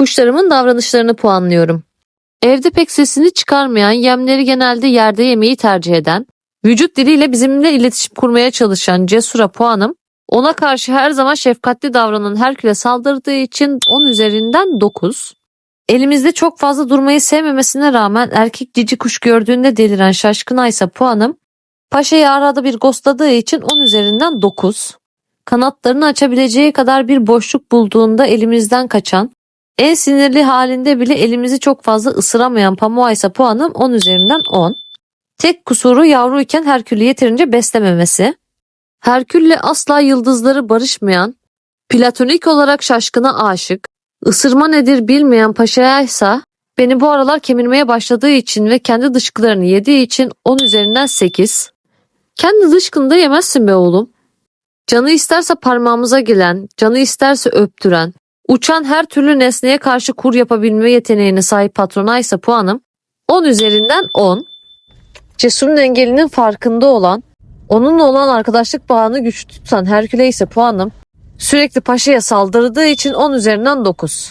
Kuşlarımın davranışlarını puanlıyorum. Evde pek sesini çıkarmayan, yemleri genelde yerde yemeyi tercih eden, vücut diliyle bizimle iletişim kurmaya çalışan Cesur'a puanım, ona karşı her zaman şefkatli davranan Herkül'e saldırdığı için 10 üzerinden 9. Elimizde çok fazla durmayı sevmemesine rağmen erkek cici kuş gördüğünde deliren şaşkına ise puanım, Paşa'yı arada bir ghostladığı için 10 üzerinden 9. Kanatlarını açabileceği kadar bir boşluk bulduğunda elimizden kaçan, en sinirli halinde bile elimizi çok fazla ısıramayan pamuğa ise puanım 10 üzerinden 10. Tek kusuru yavruyken Herkül'ü yeterince beslememesi. Herkül'le asla yıldızları barışmayan, platonik olarak şaşkına aşık, ısırma nedir bilmeyen paşaya ise beni bu aralar kemirmeye başladığı için ve kendi dışkılarını yediği için 10 üzerinden 8. Kendi dışkını da yemezsin be oğlum. Canı isterse parmağımıza gelen, canı isterse öptüren, uçan her türlü nesneye karşı kur yapabilme yeteneğine sahip patrona ise puanım 10 üzerinden 10. Cesur'un engelinin farkında olan, onunla olan arkadaşlık bağını güçlü tutan Herküle ise puanım sürekli paşaya saldırdığı için 10 üzerinden 9.